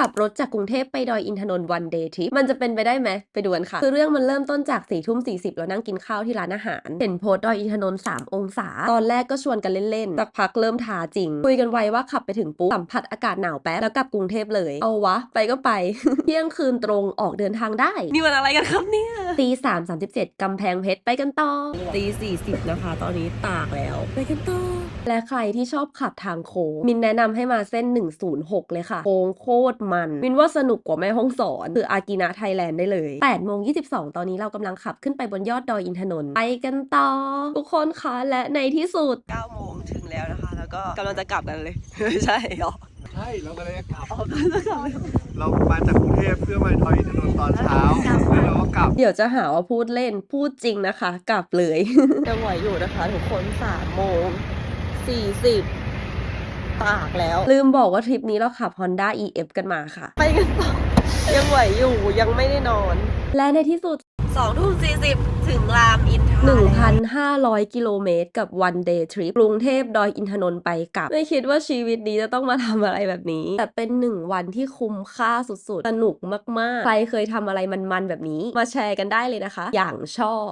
ขับรถจากกรุงเทพไปดอยอินทนนท์วันเดย์ทริปมันจะเป็นไปได้ไหมไปดูกันค่ะ คือเรื่องมันเริ่มต้นจาก4ี่ทุ่มสีแล้วนั่งกินข้าวที่ร้านอาหาร เห็นโพสต์ดอยอินทนนท์3องศา ตอนแรกก็ชวนกันเล่นๆสักพักเริ่มทาจริง คุยกันไว้ว่าขับไปถึงปุ๊บสัมผัสอากาศหนาวแป๊บแล้วกลับกรุงเทพเลย เอาวะ ไปก็ไป เที่ยงคืนตรงออกเดินทางได้ นี่มันอะไรกันครับเนี่ยตีสามสามสิบเจ็ดกำแพงเพชรไปกันต่อตีสี่สิบนะคะ ตอนนี้ตากแล้วไปกันต่อและใครที่ชอบขับทางโค้งมินแนะนำให้มาเส้น 106 เลยค่ะโค้งโคตรมันมินว่าสนุกกว่าแม่ห้องสอนคืออากินะไทยแลนด์ได้เลย8โมง22 ตอนนี้เรากำลังขับขึ้นไปบนยอดดอยอินทนนท์ไปกันต่อ ทุกคนคะและในที่สุด9โมงถึงแล้วนะคะ แล้วก็กำลังจะกลับกันเลย ใช่หรอใช่เราก็เลยกลับ เรามาจากกรุงเทพเพื่อมาดอยอินทนนท์ตอนเช้าแล้วเราก็กลับ เดี๋ยวจะหาว่าพูดเล่นพูดจริงนะคะ กลับเลยยังไหวอยู่นะคะ ทุกคน3โมง40 ตากแล้ว ลืมบอกว่าทริปนี้เราขับ Honda EF กันมาค่ะ ไปกันต่อยังไหวอยู่ยังไม่ได้นอน และในที่สุด2ทุ่ม40 ถึงรามอินทรา1,500 กิโลเมตรกับ one day trip กรุงเทพดอยอินทนนท์ไปกลับ ไม่คิดว่าชีวิตนี้จะต้องมาทำอะไรแบบนี้ แต่เป็นหนึ่งวันที่คุ้มค่าสุดๆ สนุกมากๆ ใครเคยทำอะไรมันๆ แบบนี้ มาแชร์กันได้เลยนะคะ อย่างชอบ